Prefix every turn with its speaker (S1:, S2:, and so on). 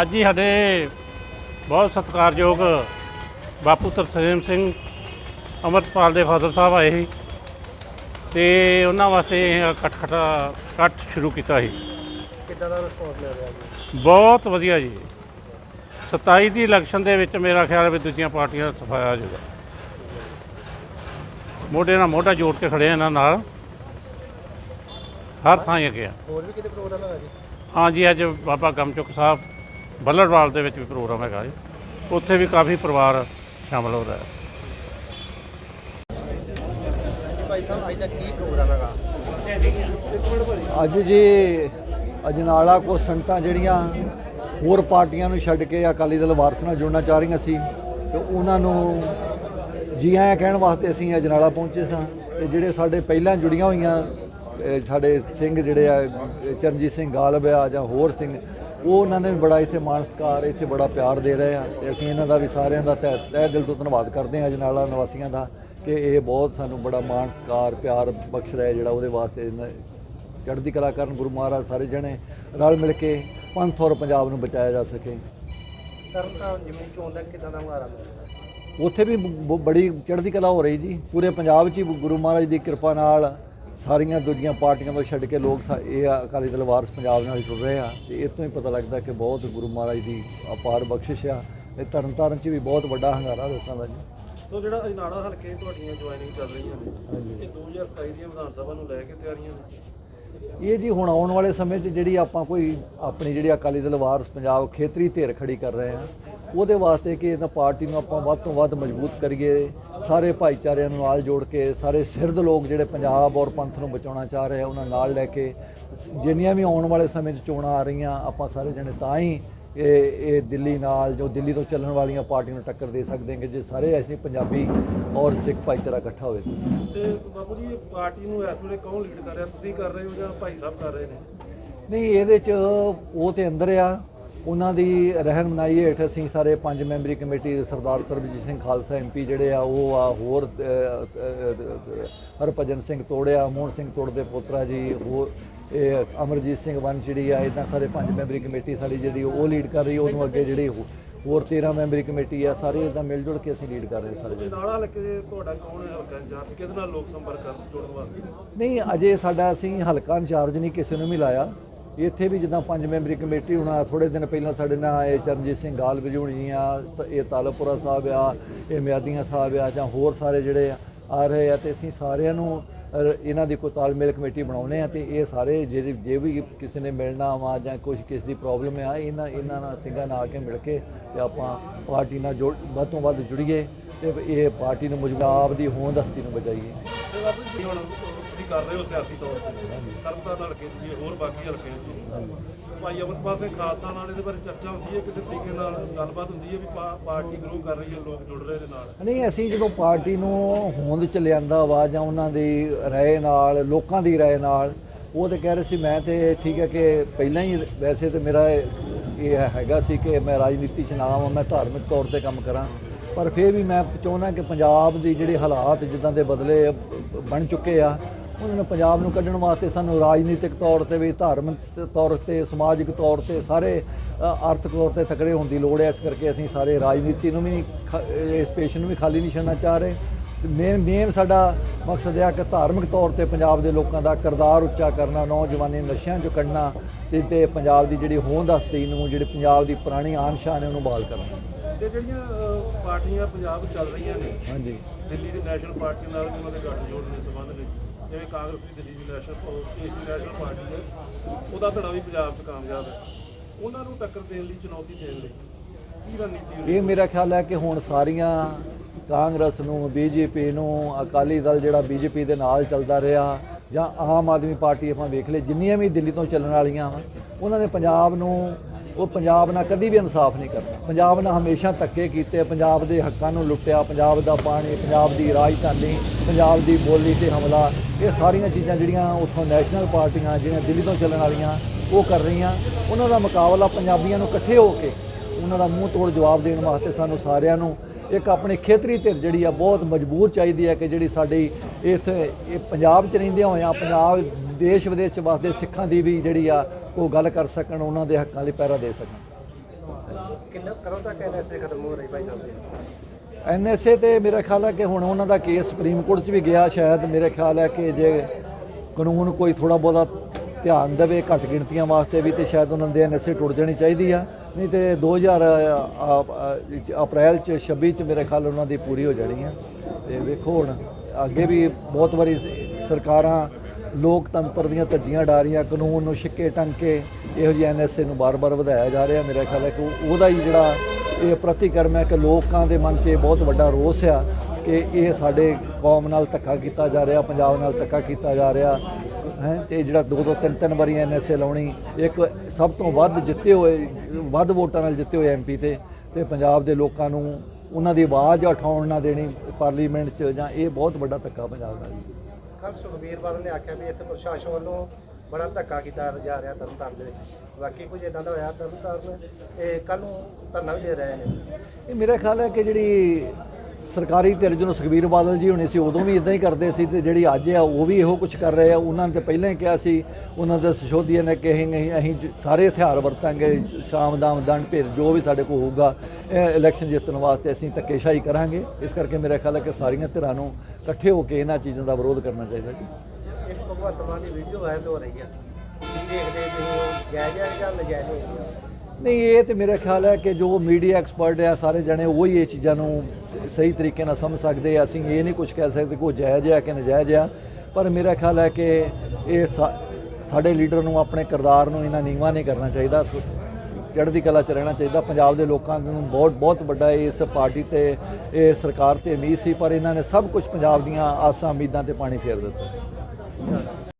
S1: ਅੱਜ ਹੀ ਸਾਡੇ ਬਹੁਤ ਸਤਿਕਾਰਯੋਗ ਬਾਪੂ ਤਰਸੇਮ ਸਿੰਘ ਅਮਰਪਾਲ ਦੇ ਫਾਦਰ ਸਾਹਿਬ ਆਏ ਸੀ ਤੇ ਉਹਨਾਂ ਵਾਸਤੇ ਇਹ ਖਟਖਟਾ ਕੱਟ ਸ਼ੁਰੂ ਕੀਤਾ ਸੀ।
S2: ਕਿੱਦਾਂ ਦਾ ਰਿਸਪੌਂਸ ਮਿਲ ਰਿਹਾ ਜੀ?
S1: ਬਹੁਤ ਵਧੀਆ ਜੀ। 27 ਦੀ ਇਲੈਕਸ਼ਨ ਦੇ ਵਿੱਚ ਮੇਰਾ ਖਿਆਲ ਹੈ ਵੀ ਦੂਜੀਆਂ ਪਾਰਟੀਆਂ ਦਾ ਸਫਾਇਆ ਹੋ ਜਾਊਗਾ। ਮੋਢੇ ਨਾਲ ਮੋਢਾ ਜੋੜ ਕੇ ਖੜੇ ਆ ਇਹਨਾਂ ਨਾਲ। ਹਰ ਥਾਂ ਹੀ ਅੱਗੇ ਆ।
S2: ਹੋਰ ਵੀ ਕਿਤੇ ਪ੍ਰੋਗਰਾਮ ਹੈਗਾ ਜੀ?
S1: ਹਾਂਜੀ ਅੱਜ ਬਾਬਾ ਗਮਚੁਕ ਸਾਹਿਬ ਬੱਲੜਵਾਲ ਦੇ ਵਿੱਚ ਵੀ ਪ੍ਰੋਗਰਾਮ ਹੈਗਾ ਜੀ। ਉੱਥੇ ਵੀ ਕਾਫੀ ਪਰਿਵਾਰ ਸ਼ਾਮਲ ਹੋ ਰਿਹਾ ਹੈ।
S2: ਭਾਈ ਸਾਹਿਬ ਅੱਜ ਦਾ ਕੀ ਪ੍ਰੋਗਰਾਮ ਹੈਗਾ
S3: ਅੱਜ ਜੀ ਅਜਨਾਲਾ ਕੋ ਸੰਗਤਾਂ ਜਿਹੜੀਆਂ ਹੋਰ ਪਾਰਟੀਆਂ ਨੂੰ ਛੱਡ ਕੇ ਅਕਾਲੀ ਦਲ ਵਾਰਸ ਨਾਲ ਜੁੜਨਾ ਚਾਹ ਰਹੀਆਂ ਸੀ, ਤੇ ਉਹਨਾਂ ਨੂੰ ਜੀ ਆਇਆਂ ਕਹਿਣ ਵਾਸਤੇ ਅਸੀਂ ਅਜਨਾਲਾ ਪਹੁੰਚੇ ਸਾਂ, ਤੇ ਜਿਹੜੇ ਸਾਡੇ ਪਹਿਲਾਂ ਜੁੜੀਆਂ ਹੋਈਆਂ ਸਾਡੇ ਸਿੰਘ ਜਿਹੜੇ ਆ, ਚਰਨਜੀਤ ਸਿੰਘ ਗਾਲਬ ਆ ਜਾਂ ਹੋਰ ਸਿੰਘ ਉਹ ਉਹਨਾਂ ਨੇ ਬੜਾ ਇੱਥੇ ਮਾਣ ਸਤਿਕਾਰ ਇੱਥੇ ਬੜਾ ਪਿਆਰ ਦੇ ਰਹੇ ਆ ਤੇ ਅਸੀਂ ਇਹਨਾਂ ਦਾ ਵੀ ਸਾਰਿਆਂ ਦਾ ਤਹਿ ਤਹਿ ਦਿਲ ਤੋਂ ਧੰਨਵਾਦ ਕਰਦੇ ਹਾਂ ਅਜਨਾਲਾ ਨਿਵਾਸੀਆਂ ਦਾ ਕਿ ਇਹ ਬਹੁਤ ਸਾਨੂੰ ਬੜਾ ਮਾਣ ਸਤਿਕਾਰ ਪਿਆਰ ਬਖਸ਼ ਰਿਹਾ ਜਿਹੜਾ ਉਹਦੇ ਵਾਸਤੇ ਚੜ੍ਹਦੀ ਕਲਾ ਕਰਨ ਗੁਰੂ ਮਹਾਰਾਜ ਸਾਰੇ ਜਣੇ ਰਲ ਮਿਲ ਕੇ ਪੰਥ ਔਰ ਪੰਜਾਬ ਨੂੰ ਬਚਾਇਆ ਜਾ ਸਕੇ।
S2: ਤਰਨਤਾਰਨ ਜਿਮਨੀ ਚੋਣ ਦਾ ਕਿੱਦਾਂ ਦਾ ਮੁਹਾਰਾ ਮਿਲ ਰਿਹਾ
S3: ਉੱਥੇ ਵੀ ਬ- ਬ- ਬੜੀ ਚੜ੍ਹਦੀ ਕਲਾ ਹੋ ਰਹੀ ਜੀ। ਪੂਰੇ ਪੰਜਾਬ 'ਚ ਹੀ ਗੁਰੂ ਮਹਾਰਾਜ ਦੀ ਕਿਰਪਾ ਨਾਲ ਸਾਰੀਆਂ ਦੂਜੀਆਂ ਪਾਰਟੀਆਂ ਤੋਂ ਛੱਡ ਕੇ ਲੋਕ ਇਹ ਅਕਾਲੀ ਦਲ ਵਾਰਸ ਪੰਜਾਬ ਨਾਲ ਜੁੜ ਰਹੇ ਆ ਤੇ ਇਹ ਤੋਂ ਹੀ ਪਤਾ ਲੱਗਦਾ ਕਿ ਬਹੁਤ ਗੁਰੂ ਮਹਾਰਾਜ ਦੀ ਅਪਾਰ ਬਖਸ਼ਿਸ਼ ਆ ਤੇ ਤਰਨਤਾਰਨ 'ਚ ਵੀ ਬਹੁਤ ਵੱਡਾ ਹੰਗਾਰਾ ਲੋਕਾਂ ਦਾ ਜੀ।
S4: ਸੋ ਜਿਹੜਾ ਅਜਨਾਲਾ ਹਲਕੇ ਤੁਹਾਡੀਆਂ ਜੁਆਇਨਿੰਗ ਚੱਲ ਰਹੀਆਂ ਨੇ ਇਹ 2027 ਦੀਆਂ ਵਿਧਾਨ ਸਭਾ ਨੂੰ ਲੈ ਕੇ ਤਿਆਰੀਆਂ ਨੇ?
S3: ਇਹ ਜੀ ਹੁਣ ਆਉਣ ਵਾਲੇ ਸਮੇਂ 'ਚ ਜਿਹੜੀ ਆਪਾਂ ਕੋਈ ਆਪਣੀ ਜਿਹੜੀ ਅਕਾਲੀ ਦਲ ਵਾਰਸ ਪੰਜਾਬ ਖੇਤਰੀ ਧਿਰ ਖੜੀ ਕਰ ਰਹੇ ਹਾਂ ਉਹਦੇ ਵਾਸਤੇ ਕਿ ਇਹਨਾਂ ਪਾਰਟੀ ਨੂੰ ਆਪਾਂ ਵੱਧ ਤੋਂ ਵੱਧ ਮਜ਼ਬੂਤ ਕਰੀਏ ਸਾਰੇ ਭਾਈਚਾਰਿਆਂ ਨੂੰ ਨਾਲ ਜੋੜ ਕੇ ਸਾਰੇ ਸਿਰਦ ਲੋਕ ਜਿਹੜੇ ਪੰਜਾਬ ਔਰ ਪੰਥ ਨੂੰ ਬਚਾਉਣਾ ਚਾਹ ਰਹੇ ਆ ਉਹਨਾਂ ਨਾਲ ਲੈ ਕੇ ਜਿੰਨੀਆਂ ਵੀ ਆਉਣ ਵਾਲੇ ਸਮੇਂ 'ਚ ਚੋਣਾਂ ਆ ਰਹੀਆਂ ਆਪਾਂ ਸਾਰੇ ਜਣੇ ਤਾਂ ਹੀ ਇਹ ਇਹ ਦਿੱਲੀ ਨਾਲ ਜੋ ਦਿੱਲੀ ਤੋਂ ਚੱਲਣ ਵਾਲੀਆਂ ਪਾਰਟੀਆਂ ਨੂੰ ਟੱਕਰ ਦੇ ਸਕਦੇ ਹਾਂ ਕਿ ਜੇ ਸਾਰੇ ਐਸੇ ਪੰਜਾਬੀ ਔਰ ਸਿੱਖ ਭਾਈਚਾਰਾ ਇਕੱਠਾ ਹੋਵੇ।
S4: ਤੇ ਬਾਪੂ ਜੀ ਪਾਰਟੀ ਨੂੰ ਇਸ ਵੇਲੇ ਕੌਣ ਲੀਡ ਕਰ ਰਿਹਾ? ਤੁਸੀਂ ਕਰ ਰਹੇ ਹੋ ਜਾਂ ਭਾਈ ਸਾਹਿਬ ਕਰ ਰਹੇ ਨੇ?
S3: ਨਹੀਂ ਇਹਦੇ ਚ ਉਹ ਤੇ ਅੰਦਰ ਆ। ਉਹਨਾਂ ਦੀ ਰਹਿਨਮਾਈ ਹੇਠ ਅਸੀਂ ਸਾਰੇ ਪੰਜ ਮੈਂਬਰੀ ਕਮੇਟੀ ਸਰਦਾਰ ਸਰਬਜੀਤ ਸਿੰਘ ਖਾਲਸਾ ਐਮਪੀ ਜਿਹੜੇ ਆ ਉਹ ਆ ਹੋਰ ਹਰਭਜਨ ਸਿੰਘ ਤੋੜਿਆ ਮੋਹਨ ਸਿੰਘ ਤੋੜ ਦੇ ਪੋਤਰਾ ਜੀ ਹੋਰ ਇਹ ਅਮਰਜੀਤ ਸਿੰਘ ਵੰਚੜੀ ਆ ਇਦਾਂ ਸਾਰੇ ਪੰਜ ਮੈਂਬਰੀ ਕਮੇਟੀ ਸਾਡੀ ਜਿਹੜੀ ਉਹ ਲੀਡ ਕਰ ਰਹੀ ਉਹਨੂੰ ਅੱਗੇ ਜਿਹੜੀ ਹੋਰ 13 ਮੈਂਬਰੀ ਕਮੇਟੀ ਆ ਸਾਰੇ ਇਦਾਂ ਮਿਲ ਜੁਲ ਕੇ ਅਸੀਂ ਲੀਡ ਕਰ ਰਹੇ ਸਾਰੇ
S4: ਹਲਕੇ ਦੇ ਤੁਹਾਡਾ ਕੌਣ ਹੈ ਹਲਕਾ ਇੰਚਾਰਜ? ਕਿਹਦੇ ਨਾਲ ਲੋਕ ਸੰਪਰਕ ਕਰ ਜੋੜਨ ਵਾਸਤੇ?
S3: ਨਹੀਂ ਅਜੇ ਸਾਡਾ ਅਸੀਂ ਹਲਕਾ ਇੰਚਾਰਜ ਨਹੀਂ ਕਿਸੇ ਨੂੰ ਵੀ ਲਾਇਆ। ਇੱਥੇ ਵੀ ਜਿੱਦਾਂ ਪੰਜ ਮੈਂਬਰੀ ਕਮੇਟੀ ਹੋਣਾ ਥੋੜੇ ਦਿਨ ਪਹਿਲਾਂ ਸਾਡੇ ਨਾਲ ਇਹ ਚਰਨਜੀਤ ਸਿੰਘ ਗਾਲ ਵਜੂਣੀ ਆ, ਤ- ਇਹ ਤਾਲਪੁਰਾ ਸਾਹਿਬ ਆ, ਇਹ ਮਿਆਦੀਆਂ ਸਾਹਿਬ ਆ, ਜਾਂ ਹੋਰ ਸਾਰੇ ਜਿਹੜੇ ਆ ਰਹੇ ਆ, ਤੇ ਅਸੀਂ ਸਾਰਿਆਂ ਨੂੰ ਇਹਨਾਂ ਦੀ ਕੋਈ ਤਾਲਮੇਲ ਕਮੇਟੀ ਬਣਾਉਨੇ ਆ, ਤੇ ਇਹ ਸਾਰੇ ਜਿਹੜੇ, ਜੇ ਵੀ ਕਿਸੇ ਨੇ ਮਿਲਣਾ ਵਾ, ਜਾਂ ਕੁਝ ਕਿਸ ਦੀ ਪ੍ਰੋਬਲਮ ਆ, ਇਹਨਾਂ ਇਹਨਾਂ ਨਾਲ ਸਿੰਘਾਂ ਨਾਲ ਆ ਕੇ ਮਿਲ ਕੇ ਤੇ ਆਪਾਂ ਪਾਰਟੀ ਨਾਲ ਜੋੜ, ਵੱਧ ਤੋਂ ਵੱਧ ਜੁੜੀਏ, ਤੇ ਇਹ ਪਾਰਟੀ ਨੂੰ ਮਜਬੂਤ ਦੀ ਹੋਂਦ ਹਸਤੀ ਨੂੰ ਬਚਾਈਏ।
S4: ਤੁਸੀਂ ਕਰ ਰਹੇ ਹੋ ਸਿਆਸੀ ਤੌਰ ਤੇ। ਤਰਨਤਾਰਨ ਹਲਕੇ 'ਚ ਹੋਰ ਬਾਕੀ ਹਲਕੇ 'ਚ ਭਾਈ ਅਮਰਪਾਲ ਸਿੰਘ ਖਾਲਸਾ ਨਾਲ ਇਹਦੇ ਬਾਰੇ ਚਰਚਾ ਹੁੰਦੀ ਹੈ, ਕਿਸੇ ਤਰੀਕੇ ਨਾਲ ਗੱਲਬਾਤ ਹੁੰਦੀ ਹੈ ਵੀ ਪਾਰਟੀ ਗਰੋ ਕਰ ਰਹੀ ਹੈ, ਲੋਕ ਜੁੜ ਰਹੇ ਨੇ ਨਾਲ?
S3: ਨਹੀਂ, ਅਸੀਂ ਜਦੋਂ ਪਾਰਟੀ ਨੂੰ ਹੋਂਦ ਚ ਲਿਆਂਦਾ ਵਾ ਜਾਂ ਉਹਨਾਂ ਦੀ ਰਾਏ ਨਾਲ, ਲੋਕਾਂ ਦੀ ਰਾਏ ਨਾਲ, ਉਹ ਤੇ ਕਹਿ ਰਹੇ ਸੀ, ਮੈਂ ਤੇ ਠੀਕ ਹੈ ਕਿ ਪਹਿਲਾਂ ਹੀ ਵੈਸੇ ਤੇ ਮੇਰਾ ਇਹ ਹੈਗਾ ਸੀ ਕਿ ਮੈਂ ਰਾਜਨੀਤੀ ਚ ਨਾ ਆਵਾਂ, ਮੈਂ ਧਾਰਮਿਕ ਤੌਰ ਤੇ ਕੰਮ ਕਰਾਂ। ਪਰ ਫਿਰ ਵੀ ਮੈਂ ਚਾਹੁੰਦਾ ਕਿ ਪੰਜਾਬ ਦੀ ਜਿਹੜੇ ਹਾਲਾਤ ਜਿੱਦਾਂ ਦੇ ਬਦਲੇ ਬਣ ਚੁੱਕੇ ਆ ਉਹਨਾਂ ਨੂੰ ਪੰਜਾਬ ਨੂੰ ਕੱਢਣ ਵਾਸਤੇ ਸਾਨੂੰ ਰਾਜਨੀਤਿਕ ਤੌਰ ਤੇ ਵੀ, ਧਾਰਮਿਕ ਤੌਰ ਤੇ, ਸਮਾਜਿਕ ਤੌਰ ਤੇ ਸਾਰੇ ਆਰਥਿਕ ਤੌਰ ਤੇ ਤਕੜੇ ਹੋਣ ਦੀ ਲੋੜ ਹੈ। ਇਸ ਕਰਕੇ ਅਸੀਂ ਸਾਰੇ ਰਾਜਨੀਤੀ ਨੂੰ ਵੀ ਖ- ਇਸ ਪੇਸ਼ ਨੂੰ ਵੀ ਖਾਲੀ ਨਹੀਂ ਛੱਡਣਾ ਚਾਹ ਰਹੇ। ਮੇਨ ਮੇਨ ਸਾਡਾ ਮਕਸਦ ਇਹ ਆ ਕਿ ਧਾਰਮਿਕ ਤੌਰ ਤੇ ਪੰਜਾਬ ਦੇ ਲੋਕਾਂ ਦਾ ਕਿਰਦਾਰ ਉੱਚਾ ਕਰਨਾ ਨੌਜਵਾਨੀ ਨਸ਼ਿਆਂ ਚੋਂ ਕੱਢਣਾ ਤੇ ਤੇ ਪੰਜਾਬ ਦੀ ਜਿਹੜੀ ਹੋਂਦ ਹਸਤੀ ਨੂੰ, ਜਿਹੜੀ ਪੰਜਾਬ ਦੀ ਪੁਰਾਣੀ ਆਨ ਸ਼ਾਨ ਹੈ, ਉਹਨੂੰ ਬਹਾਲ ਕਰਨਾ।
S4: ਤੇ ਜਿਹੜੀਆਂ ਅਹ, ਪਾਰਟੀਆਂ ਪੰਜਾਬ 'ਚ ਚੱਲ ਰਹੀਆਂ ਨੇ
S3: ਹਾਂਜੀ।
S4: ਦਿੱਲੀ ਦੀ ਨੈਸ਼ਨਲ ਪਾਰਟੀ ਨਾਲ ਵੀ ਉਹਨਾਂ ਦੇ ਗੱਠਜੋੜ ਦੇ ਸੰਬੰਧ ਵਿੱਚ ਜਿਵੇਂ ਕਾਂਗਰਸ ਦੀ ਦਿੱਲੀ ਦੀ ਨੈਸ਼ਨਲ ਉਹ ਦੇਸ਼ ਦੀ ਨੈਸ਼ਨਲ ਪਾਰਟੀ ਹੈ ਉਹਦਾ ਧੜਾ ਵੀ ਪੰਜਾਬ 'ਚ ਕਾਮਯਾਬ ਹੈ। ਉਹਨਾਂ ਨੂੰ ਟੱਕਰ ਦੇਣ ਲਈ ਚੁਣੌਤੀ ਦੇਣ ਲਈ ਕੀ ਰਣਨੀਤੀ ਹੋਣੀ
S3: ਇਹ ਮੇਰਾ ਖਿਆਲ ਹੈ ਕਿ ਹੁਣ ਸਾਰੀਆਂ ਕਾਂਗਰਸ ਨੂੰ ਬੀਜੇਪੀ ਨੂੰ ਅਕਾਲੀ ਦਲ ਜਿਹੜਾ ਬੀਜੇਪੀ ਦੇ ਨਾਲ ਚੱਲਦਾ ਰਿਹਾ ਜਾਂ ਆਮ ਆਦਮੀ ਪਾਰਟੀ ਆਪਾਂ ਵੇਖ ਲਏ ਜਿੰਨੀਆਂ ਵੀ ਦਿੱਲੀ ਤੋਂ ਚੱਲਣ ਵਾਲੀਆਂ ਵਾ ਉਹਨਾਂ ਨੇ ਪੰਜਾਬ ਨੂੰ ਉਹ ਪੰਜਾਬ ਨਾਲ ਕਦੀ ਵੀ ਇਨਸਾਫ ਨਹੀਂ ਕਰਦਾ। ਪੰਜਾਬ ਨਾਲ ਹਮੇਸ਼ਾ ਧੱਕੇ ਕੀਤੇ, ਪੰਜਾਬ ਦੇ ਹੱਕਾਂ ਨੂੰ ਲੁੱਟਿਆ, ਪੰਜਾਬ ਦਾ ਪਾਣੀ, ਪੰਜਾਬ ਦੀ ਰਾਜਧਾਨੀ, ਪੰਜਾਬ ਦੀ ਬੋਲੀ ਤੇ ਹਮਲਾ, ਇਹ ਸਾਰੀਆਂ ਚੀਜ਼ਾਂ ਜਿਹੜੀਆਂ ਉੱਥੋਂ ਨੈਸ਼ਨਲ ਪਾਰਟੀਆਂ ਜਿਹੜੀਆਂ ਦਿੱਲੀ ਤੋਂ ਚੱਲਣ ਵਾਲੀਆਂ, ਉਹ ਕਰ ਰਹੀਆਂ। ਉਹਨਾਂ ਦਾ ਮੁਕਾਬਲਾ ਪੰਜਾਬੀਆਂ ਨੂੰ ਇਕੱਠੇ ਹੋ ਕੇ ਉਹਨਾਂ ਦਾ ਮੂੰਹ ਤੋੜ ਜਵਾਬ ਦੇਣ ਵਾਸਤੇ ਸਾਨੂੰ ਸਾਰਿਆਂ ਨੂੰ ਇੱਕ ਆਪਣੀ ਖੇਤਰੀ ਧਿਰ ਜਿਹੜੀ ਆ ਬਹੁਤ ਮਜ਼ਬੂਤ ਚਾਹੀਦੀ ਹੈ ਕਿ ਜਿਹੜੀ ਸਾਡੀ ਇੱਥੇ ਇਹ ਪੰਜਾਬ 'ਚ ਰਹਿੰਦਿਆਂ ਹੋਇਆਂ ਪੰਜਾਬ ਦੇਸ਼ ਵਿਦੇਸ਼ ਵਾਸਤੇ ਸਿੱਖਾਂ ਦੀ ਵੀ ਜਿਹੜੀ ਆ ਉਹ ਗੱਲ ਕਰ ਸਕਣ ਉਹਨਾਂ ਦੇ ਹੱਕਾਂ ਲਈ ਪਹਿਰਾ ਦੇ ਸਕਣ।
S2: ਕਿੰਨਾ ਕਦੋਂ ਤੱਕ ਐਨਐਸਏ ਖਤਮ ਹੋ ਰਹੀ ਭਾਈ ਸਾਹਿਬ ਜੀ
S3: ਐਨਐਸਏ ਤੇ ਮੇਰਾ ਖਿਆਲ ਹੈ ਕਿ ਹੁਣ ਉਹਨਾਂ ਦਾ ਕੇਸ ਸੁਪਰੀਮ ਕੋਰਟ 'ਚ ਵੀ ਗਿਆ ਸ਼ਾਇਦ ਮੇਰੇ ਖਿਆਲ ਹੈ ਕਿ ਜੇ ਕਾਨੂੰਨ ਕੋਈ ਥੋੜਾ ਬਹੁਤਾ ਧਿਆਨ ਦੇਵੇ ਘੱਟ ਗਿਣਤੀਆਂ ਵਾਸਤੇ ਵੀ ਤੇ ਸ਼ਾਇਦ ਉਹਨਾਂ ਦੇ ਐਨਐਸਏ ਟੁੱਟ ਜਾਣੀ ਚਾਹੀਦੀ ਆ। ਨਹੀਂ ਤੇ 2000 ਅ, ਅ, ਵਿੱਚ ਅਪ੍ਰੈਲ 'ਚ 26 'ਚ ਮੇਰੇ ਖਿਆਲ ਉਹਨਾਂ ਦੀ ਪੂਰੀ ਹੋ ਜਾਣੀ ਆ। ਤੇ ਵੇਖੋ ਹੁਣ ਅੱਗੇ ਵੀ ਬਹੁਤ ਵਾਰੀ ਸਰਕਾਰਾਂ ਲੋਕਤੰਤਰ ਦੀਆਂ ਧੱਜੀਆਂ ਡਾਰੀਆਂ, ਕਾਨੂੰਨ ਨੂੰ ਛਿੱਕੇ ਟੰਗ ਕੇ ਇਹੋ ਜਿਹੇ ਐਨਐਸਏ ਨੂੰ ਬਾਰ-ਬਾਰ ਵਧਾਇਆ ਜਾ ਰਿਹਾ ਮੇਰਾ ਖਿਆਲ ਹੈ ਕਿ ਉਹਦਾ ਹੀ ਜਿਹੜਾ ਇਹ ਪ੍ਰਤੀਕਰਮ ਹੈ ਕਿ ਲੋਕਾਂ ਦੇ ਮਨ 'ਚ ਇਹ ਬਹੁਤ ਵੱਡਾ ਰੋਸ ਆ ਕਿ ਇਹ ਸਾਡੇ ਕੌਮ ਨਾਲ ਧੱਕਾ ਕੀਤਾ ਜਾ ਰਿਹਾ, ਪੰਜਾਬ ਨਾਲ ਧੱਕਾ ਕੀਤਾ ਜਾ ਰਿਹਾ। ਹੈ, ਤੇ ਜਿਹੜਾ ਦੋ ਦੋ, ਤਿੰਨ ਤਿੰਨ ਵਾਰੀ ਐਨਐਸਏ ਲਾਉਣੀ, ਇੱਕ ਸਭ ਤੋਂ ਵੱਧ ਜਿੱਤੇ ਹੋਏ, ਵੱਧ ਵੋਟਾਂ ਨਾਲ ਜਿੱਤੇ ਹੋਏ ਐਮਪੀ ਤੇ ਤੇ ਪੰਜਾਬ ਦੇ ਲੋਕਾਂ ਨੂੰ ਉਹਨਾਂ ਦੀ ਆਵਾਜ਼ ਉਠਾਉਣ ਨਾ ਦੇਣੀ ਪਾਰਲੀਮੈਂਟ 'ਚ ਜਾਂ ਇਹ ਬਹੁਤ ਵੱਡਾ ਧੱਕਾ ਪੰਜਾਬ ਦਾ ਜੀ।
S2: ਕੱਲ ਸੁਖਬੀਰ ਬਾਦਲ ਨੇ ਆਖਿਆ ਵੀ ਇੱਥੇ ਪ੍ਰਸ਼ਾਸਨ ਵੱਲੋਂ ਬੜਾ ਧੱਕਾ ਕੀਤਾ ਜਾ ਰਿਹਾ ਤਰਨਤਾਰਨ ਦੇ ਵਿੱਚ। ਬਾਕੀ ਕੁਝ ਇਦਾਂ ਦਾ ਹੋਇਆ ਤਰਨਤਾਰਨ, ਇਹ ਕੱਲ ਨੂੰ ਧਰਨਾ ਵੀ ਦੇ ਰਹੇ ਨੇ।
S3: ਇਹ ਮੇਰਾ ਖਿਆਲ ਹੈ ਕਿ ਜਿਹੜੀ ਸਰਕਾਰੀ ਧਿਰ ਜਦੋਂ ਸੁਖਬੀਰ ਬਾਦਲ ਜੀ ਹੋਣੇ ਸੀ, ਉਦੋਂ ਵੀ ਇਦਾਂ ਹੀ ਕਰਦੇ ਸੀ ਤੇ ਜਿਹੜੀ ਅੱਜ ਆ, ਉਹ ਵੀ ਇਹੋ ਕੁਝ ਕਰ ਰਹੇ ਆ। ਉਹਨਾਂ ਨੇ ਤੇ ਪਹਿਲਾਂ ਹੀ ਕਿਹਾ ਸੀ, ਉਹਨਾਂ ਦੇ ਸਸ਼ੋਧੀਆ ਨੇ ਕਿ ਨਹੀਂ ਅਸੀਂ ਸਾਰੇ ਹਥਿਆਰ ਵਰਤਾਂਗੇ, ਸ਼ਾਮ, ਦਾਮ, ਦੰਡ ਭੇਰ ਜੋ ਵੀ ਸਾਡੇ ਕੋਲ ਹੋਊਗਾ, ਇਹ ਇਲੈਕਸ਼ਨ ਜਿੱਤਣ ਵਾਸਤੇ ਅਸੀਂ ਧੱਕੇਸ਼ਾਹੀ ਕਰਾਂਗੇ। ਇਸ ਕਰਕੇ ਮੇਰਾ ਖਿਆਲ ਹੈ ਕਿ ਸਾਰੀਆਂ ਧਿਰਾਂ ਨੂੰ ਇਕੱਠੇ ਹੋ ਕੇ ਇਹਨਾਂ ਚੀਜ਼ਾਂ ਦਾ ਵਿਰੋਧ ਕਰਨਾ ਚਾਹੀਦਾ ਜੀ।
S2: ਇੱਕ ਭਗਵੰਤ ਮਾਨ ਦੀ ਵੀਡੀਓ ਵਾਇਰਲ ਹੋ ਰਹੀ ਆ। ਕੀ ਦੇਖਦੇ ਤੁਸੀਂ ਜਾਇਜ਼ ਜਾਂ ਨਜਾਇਜ਼ ਹੋ ਰਹੀ ਆ?
S3: ਨਹੀਂ, ਇਹ ਤੇ ਮੇਰਾ ਖਿਆਲ ਹੈ ਕਿ ਜੋ ਮੀਡੀਆ ਐਕਸਪਰਟ ਆ, ਸਾਰੇ ਜਣੇ ਉਹ ਹੀ ਇਹ ਚੀਜ਼ਾਂ ਨੂੰ ਸ- ਸਹੀ ਤਰੀਕੇ ਨਾਲ ਸਮਝ ਸਕਦੇ ਆ। ਅਸੀਂ ਇਹ ਨਹੀਂ ਕੁਝ ਕਹਿ ਸਕਦੇ ਕਿ ਉਹ ਜਾਇਜ਼ ਆ ਕਿ ਨਜਾਇਜ਼ ਆ, ਪਰ ਮੇਰਾ ਖਿਆਲ ਹੈ ਕਿ ਇਹ ਸਾਡੇ ਲੀਡਰ ਨੂੰ, ਆਪਣੇ ਕਿਰਦਾਰ ਨੂੰ ਇਹਨਾਂ ਨੀਵਾਂ ਨਹੀਂ ਕਰਨਾ ਚਾਹੀਦਾ। ਚੜ੍ਹਦੀ ਕਲਾ 'ਚ ਰਹਿਣਾ ਚਾਹੀਦਾ। ਪੰਜਾਬ ਦੇ ਲੋਕਾਂ ਨੂੰ ਬਹੁਤ ਬਹੁਤ ਵੱਡਾ ਇਸ ਪਾਰਟੀ ਤੇ ਇਹ ਸਰਕਾਰ ਤੇ ਉਮੀਦ ਸੀ, ਪਰ ਇਹਨਾਂ ਨੇ ਸਭ ਕੁਝ ਪੰਜਾਬ ਦੀਆਂ ਆਸਾਂ, ਉਮੀਦਾਂ ਤੇ ਪਾਣੀ ਫੇਰ ਦਿੱਤਾ।